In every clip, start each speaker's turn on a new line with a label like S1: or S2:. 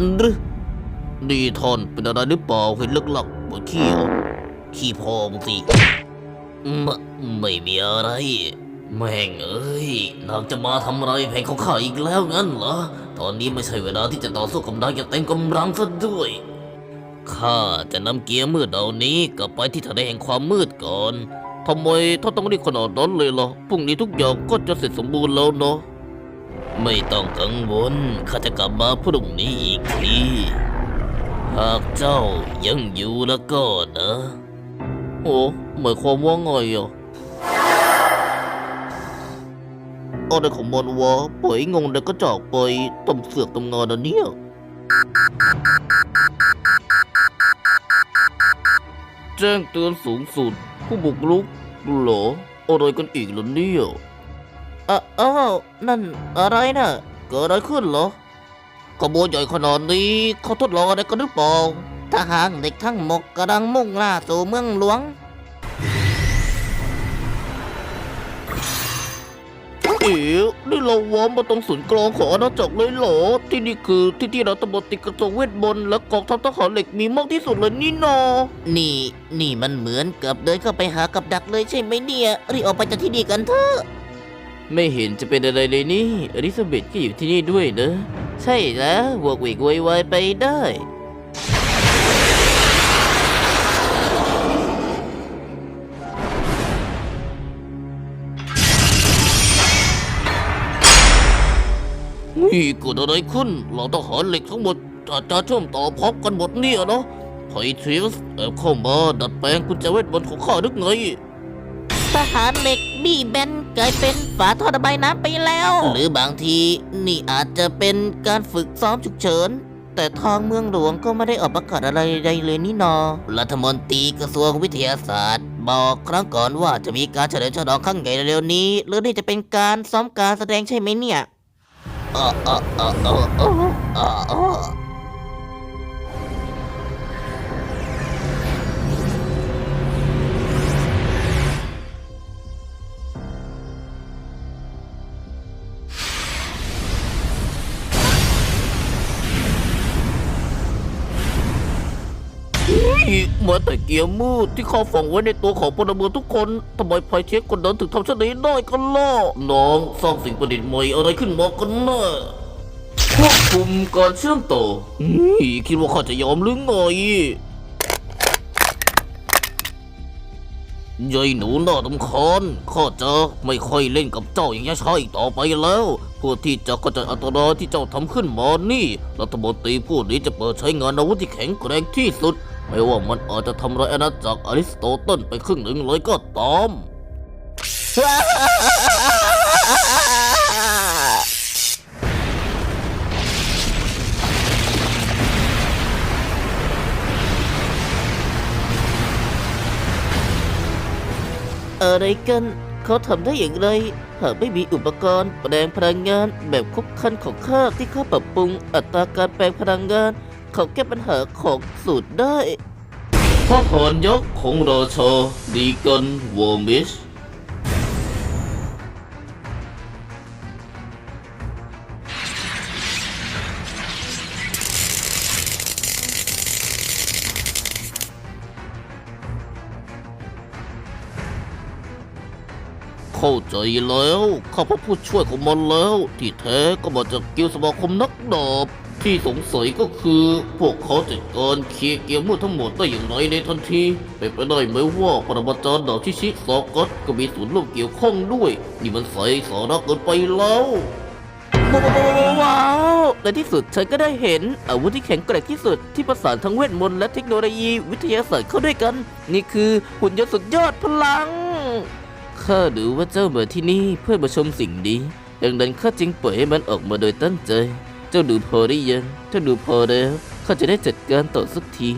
S1: หรือดีทอนเป็นอะไรหรือเปล่าเห็นลึกลักบนขี้เอาขี้พองสิมไม่มีอะไร แม่งเอ้ยนางจะมาทำอะไรแผงของข้าอีกแล้วงั้นเหรอ ตอนนี้ไม่ใช่เวลาที่จะต่อสู้กับนางอย่างเต็มกำลังซะด้วยข้าจะนำเกียร์มืดเหล่านี้กลับไปที่ทะเลแห่งความมืดก่อนทำไมท่านต้องรีบขนาดนั้นเลยล่ะพรุ่งนี้ทุกอย่างก็จะเสร็จสมบูรณ์แล้วเนาะ ไม่ต้องกังวลข้าจะกลับมาพรุ่งนี้อีกที หากเจ้ายังอยู่แล้วก็นะ โอ้หมายความว่าไงอะอะไรของมันวะปล่อยงงแล้วก็จากไปตำเสือกตำงานนะเนี่ยแจ้งเตือนสูงสุด ผู้บุกรุกเหรออะไรกันอีกล่ะเนี่ย อะอ้าวนั่นอะไรนะเกิดอะไรขึ้นเหรอขบวนใหญ่ขนาดนี้เขาทดลองอะไรกันหรือเปล่า
S2: ทหารเด็กทั้งหมดกำลังมุ่งหน้าสู่เมืองหลวง
S1: เอ๋นี่เราวอร์มมาตรงศูนย์กลางของอาณาจักรเลยเหรอ ที่นี่คือที่ที่เราตำรวจติดกระทรวงเวทมนต์และกองทัพทหารเหล็กมีมากที่สุดเลยนี่นา
S2: นี่ นี่มันเหมือนกับเดินเข้าไปหากับดักเลยใช่ไหมเนี่ยรีบออกไปจากที่นี่กันเถอะ
S1: ไม่เห็นจะเป็นอะไรเลยนี่อลิซาเบธก็อยู่ที่นี่ด้วยนะ ใช่แล้ววกเวกโวยวายไปได้ นี่เกิดอะไรขึ้นเราทหารเหล็กทั้งหมดจะจะเชื่อมต่อพร้อมกันหมดเนี่ยเนาะไทเทรียสแอบเข้ามาดัดแปลงกุญแจเวทมนต์ของข้าหรือไง
S2: ทหารเหล็กบี้แบนกลายเป็นฝาท่อระบายน้ำไปแล้ว หรือบางทีนี่อาจจะเป็นการฝึกซ้อมฉุกเฉิน แต่ทางเมืองหลวงก็ไม่ได้ออกประกาศอะไรใดเลยนี่นอรัฐมนตรีกระทรวงวิทยาศาสตร์ บอกครั้งก่อนว่าจะมีการเฉลิมฉลองครั้งใหญ่เร็วนี้ หรือนี่จะเป็นการซ้อมการแสดงใช่ไหมเนี่ย
S1: อ่าอ่าอ่าอ่าอ่าอ่าอ่านี่มาแต่เกียร์มืดที่เขาฝังไว้ในตัวของพลเมืองทุกคนทำไมภายเช็คคนนั้นถึงทำเช่นนี้ได้กันล่ะน้องสร้างสิ่งประดิษฐ์ใหม่อะไรขึ้นมากันน่ะควบคุมการเชื่อมต่อคิดว่าข้าจะยอมหรือไง ยายหนูน่าตำคอนข้าจะไม่ค่อยเล่นกับเจ้าอย่างช้ใช่ต่อไปแล้วเพื่อที่จะกระจัดอันตรายที่เจ้าทำขึ้นมานี่ รัฐมนตรีผู้นี้จะเปิดใช้งานอาวุธที่แข็งแกร่งที่สุด ไม่ว่ามันอาจจะทำลายอาณาจักรอริสโตเติลไปครึ่งหนึ่งเลยก็ตาม
S2: อะไรกัน เขาทำได้อย่างไร หากไม่มีอุปกรณ์แปลงพลังงานแบบครบคันของข้าที่ข้าปรับปรุงอัตราการแปลงพลังงาน เขาแก้ปัญหาของสูตรได้
S1: พระพรยกของโรโชดีกันวอร์มิช เข้าใจแล้วข้าพบผู้ช่วยของมันแล้ว ที่แท้ก็มาจากกิลด์สมาคมนักดาบที่สงสัยก็คือ พวกเขาจัดการเคลียร์เกียร์มืดทั้งหมดได้อย่างไรในทันทีเป็นไปได้ไหมว่าปรมาจารย์ดาบชิชิซอกัสก็มีส่วนร่วมเกี่ยวข้องด้วย นี่มันใส่สาระเกินไปแล้ว
S2: ว้าวในที่สุดฉันก็ได้เห็น อาวุธที่แข็งแกร่งที่สุดที่ประสานทั้งเวทมนต์และเทคโนโลยีวิทยาศาสตร์เข้าด้วยกัน นี่คือหุ่นยนต์สุดยอดพลัง ข้าดูว่าเจ้ามาที่นี่เพื่อมาชมสิ่งนี้ดังนั้นข้าจึงปล่อยให้มันออกมาโดยตั้งใจ เจ้าดูพอได้ยังถ้าดูพอแล้วข้าจะได้จัดการต่อสักที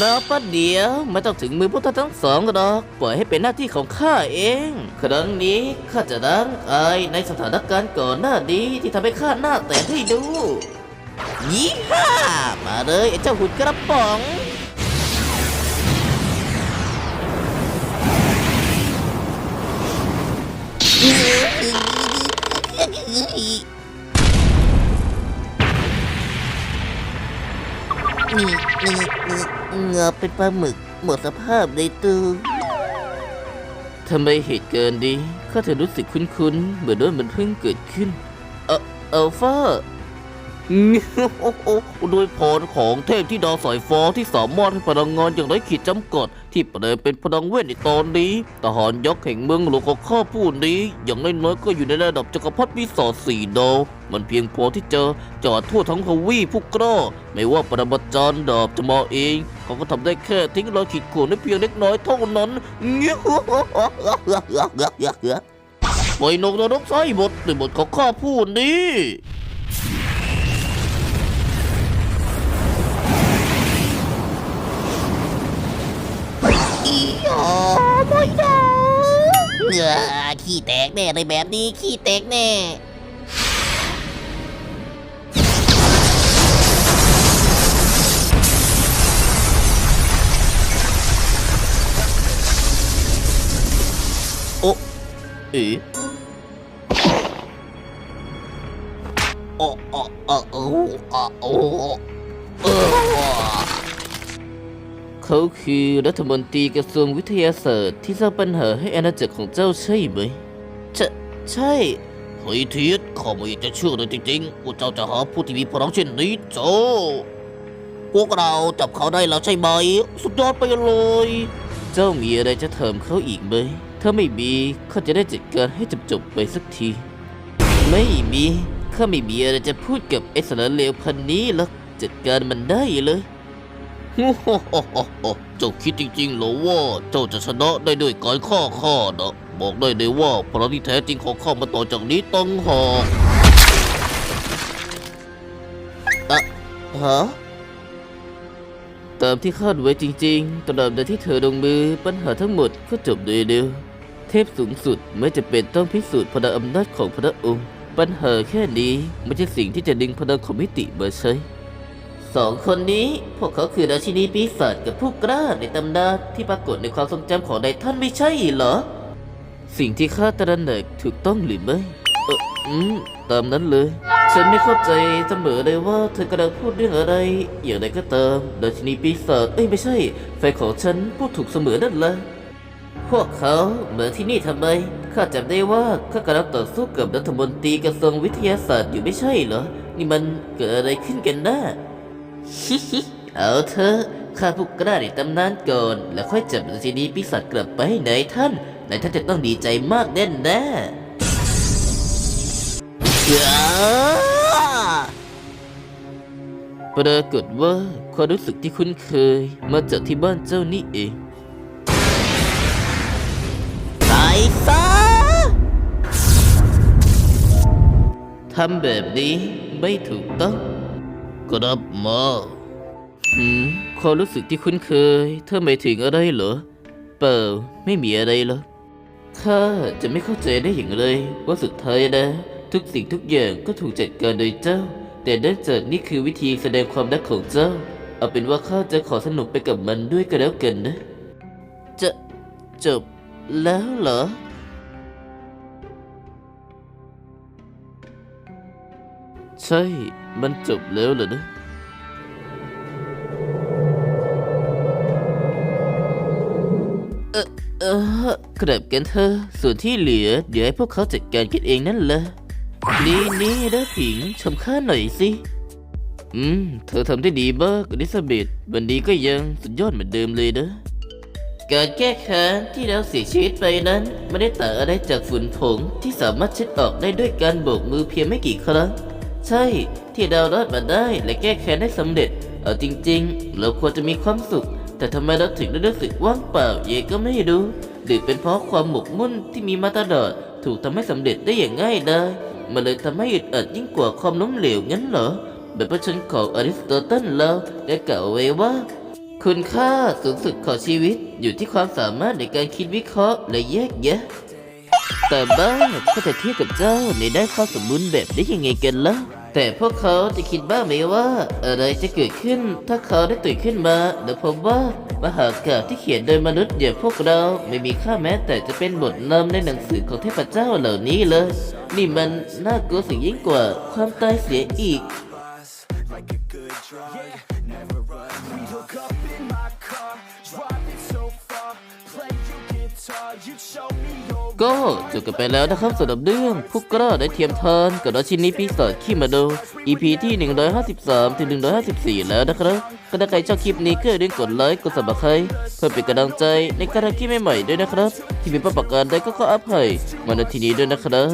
S2: รอประเดี๋ยวไม่ต้องถึงมือพวกท่านทั้งสองหรอกปล่อยให้เป็นหน้าที่ของข้าเอง ครั้งนี้ข้าจะล้างอายในสถานการณ์ก่อนหน้านี้ที่ทำให้ข้าหน้าแตกให้ดูยี่ห้ามาเลยไอ้เจ้าหุ่นกระป๋อง
S3: นี่นี่เงาเป็นปลาหมึก หมดสภาพในตู้
S1: ทำไมเหตุเกินดีข้าถึงรู้สึกคุ้นๆ เหมือนว่ามันเพิ่งเกิดขึ้น เออเอลฟา โดยพรของเทพที่ดาวสายฟ้าที่สามารถให้พลังงานอย่างไร้ขีดจำกัด ที่ปลงเป็นพลังเวทในตอนนี้ทหารยักษ์แห่งเมืองหลวงของข้าผู้นี้ อย่างน้อยๆก็อยู่ในระดับจักรพรรดิปีศาจสี่ดาวมันเพียงพอที่จะจอดทั่วทั้งทวีผู้กล้าไม่ว่าปรมาจารย์ดาบจะมาเอง เขาก็ทำได้แค่ทิ้งรอยขีดข่วนได้เพียงเล็กน้อยเท่านั้นปล่อยนกนรกไส้บทในบทของข้าผู้นี้
S3: อีอ๋อไม่ได้เหงือขี้แตกแน่เลยแบบนี้ขี้แตกแน่
S1: โอ้เอ๋
S3: โอ้โอ้โอ้โอ้โอ้โอ้ เออ
S1: เขาคือรัฐมนตรีกระทรวงวิทยาศาสตร์ที่สร้างปัญหาให้อาณาจักรของเจ้าใช่ไหมใช่ใช่
S3: เฮ้ยทิศข้าไม่อยากจะเชื่อเลยจริงๆว่าเจ้าจะหาผู้ที่มีพลังเช่นนี้โจพวกเราจับเขาได้แล้วใช่ไหม สุดยอดไปเลย
S1: เจ้ามีอะไรจะเถิมเขาอีกไหม ถ้าไม่มีข้าจะได้จัดการให้จบๆไปสักที ไม่มีข้าไม่มีอะไรจะพูดกับไอ้สารเลวพันนี้หรอกจัดการมันได้เลย
S3: เจ้าคิดจริงๆเหรอว่าเจ้าจะชนะได้ด้วยการฆ่าข้านะบอกได้เลยว่าพลังที่แท้จริงของข้ามาต่อจากนี้ต้องหอกอะฮะ
S1: ตามที่คาดไว้จริงๆตราบใดที่เธอลงมือปัญหาทั้งหมดก็จบโดยเร็วเทพสูงสุดไม่จะเป็นต้องพิสูจน์พลังอำนาจของพระองค์ ปัญหาแค่นี้ไม่ใช่สิ่งที่จะดึงพลังของมิติมาใช้ สองคนนี้ พวกเขาคือราชินีปีศาจกับผู้กล้าในตำนานที่ปรากฏในความทรงจำของนายท่านไม่ใช่เหรอ สิ่งที่ข้าตระหนักถูกต้องหรือไม่เอออืมตามนั้นเลย ฉันไม่เข้าใจเสมอเลยว่าเธอกำลังพูดเรื่องอะไร อย่างไรก็ตามราชินีปีศาจเอ้ยไม่ใช่แฟนของฉันพูดถูกเสมอนั่นแหละพวกเขาเหมือนที่นี่ทำไม ข้าจำได้ว่าข้ากำลังต่อสู้กับรัฐมนตรีกระทรวงวิทยาศาสตร์อยู่ไม่ใช่เหรอ นี่มันเกิดอะไรขึ้นกันแน่ ฮิฮิเอาเถอะข้าผู้กล้าในตำนานก่อน แล้วค่อยจับราชินีปีศาจกลับไปให้นายท่านนายท่านจะต้องดีใจมากแน่แน่ปรากฏว่าความรู้สึกที่คุ้นเคย มาจากที่บ้านเจ้านี่เอง
S3: ตายซะ
S1: ทำแบบนี้ไม่ถูกต้อง
S3: กลับมา
S1: หืมความรู้สึกที่คุ้นเคย เธอหมายถึงอะไรเหรอ เปล่า ไม่มีอะไรหรอกข้าจะไม่เข้าใจได้อย่างไรว่าสุดท้ายนะ ทุกสิ่งทุกอย่างก็ถูกจัดการโดยเจ้า แต่เนื่องจากนี่คือวิธีแสดงความรักของเจ้า เอาเป็นว่าข้าจะขอสนุกไปกับมันด้วยก็แล้วกันนะ จะจบแล้วเหรอ ใช่ มันจบแล้วเหรอนะ เออกลับกันเถอะส่วนที่เหลือ เดี๋ยวให้พวกเขาจัดการกันเองนั่นแหละ นี่นี่เด้อผิง ชมข้าหน่อยสิ อืม เธอทำได้ดีมากอลิซาเบธวันนี้ก็ยังสุดยอดเหมือนเดิมเลยนะการแก้แค้นที่เราเสียชีวิตไปนั้น ไม่ได้ต่างอะไรจากฝุ่นผงที่สามารถเช็ดออกได้ด้วยการโบกมือเพียงไม่กี่ครั้ง ใช่ ที่เรารอดมาได้และแก้แค้นได้สำเร็จ เอาจริงๆ เราควรจะมีความสุข แต่ทำไมเราถึงได้รู้สึกว่างเปล่าเย่ก็ไม่รู้ หรือเป็นเพราะความหมกมุ่นที่มีมาตลอด ถูกทำให้สำเร็จได้อย่างง่ายดายมันเลยทำให้อึดอัดยิ่งกว่าความล้มเหลวงั้นเหรอแบบพระชนของอริสโตเติลเราได้กล่าวไว้ว่า คุณค่าสูงสุดของชีวิตอยู่ที่ความสามารถในการคิดวิเคราะห์และแยกแยะ แต่บ้าก็จะเทียบกับเจ้าในด้านความสมบูรณ์แบบได้ยังไงกันล่ะแต่พวกเขาจะคิดบ้างไหมว่า อะไรจะเกิดขึ้น ถ้าเขาได้ตื่นขึ้นมาและพบว่ามหากาพย์ที่เขียนโดยมนุษย์อย่างพวกเราไม่มีค่าแม้แต่จะเป็นบทนำในหนังสือของเทพเจ้าเหล่านี้เลย นี่มันน่ากลัวสิ่งยิ่งกว่าความตายเสียอีก
S4: like
S1: ก็จบกันไปแล้วนะครับสำหรับเรื่องผู้กล้าได้เทียมทานกับราชินีปีศาจขี้มาโด EP ที่ 153 ถึง 154 แล้วนะครับก็ถ้าใครชอบคลิปนี้ก็อย่าลืมกดไลค์กดสับสไครต์เพื่อเป็นกำลังใจในการทำคลิปใหม่ๆด้วยนะครับ ที่มีประประการได้ก็ขออภัยมาณที่นี้ด้วยนะครับ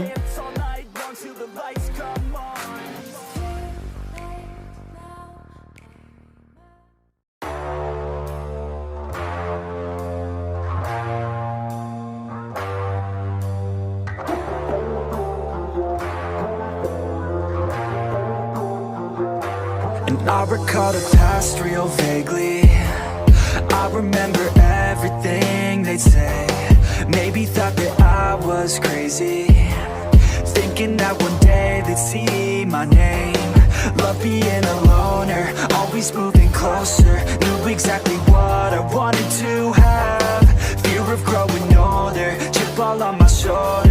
S4: I recall the past real vaguely. I remember everything they'd say. Maybe thought that I was crazy. Thinking that one day they'd see my name. Love being a loner, always moving closer. Knew exactly what I wanted to have. Fear of growing older, chip all on my shoulder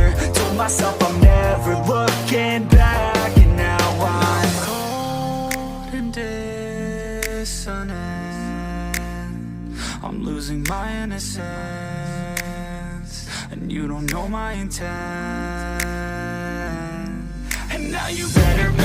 S4: innocence And you don't know my intent. And now you better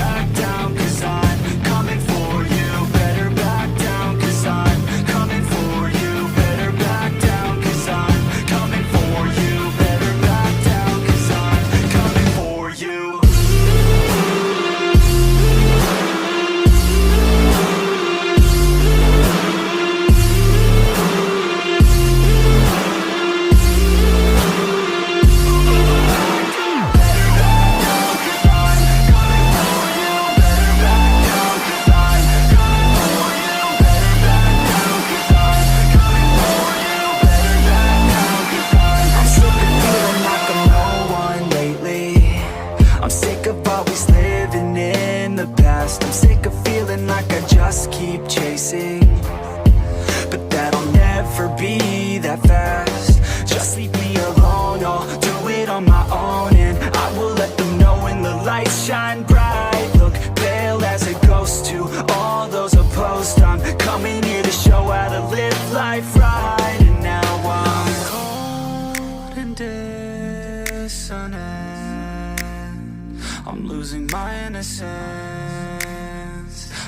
S4: my innocence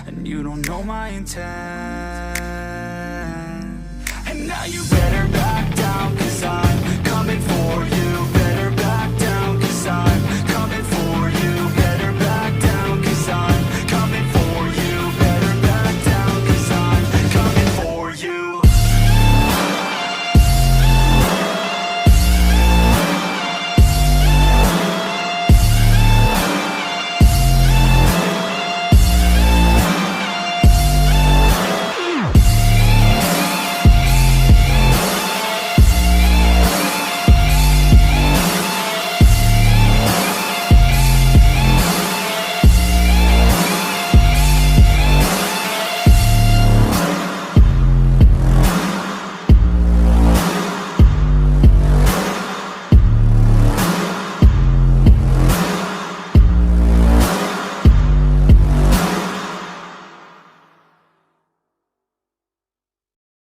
S4: And you don't know my intent. And now you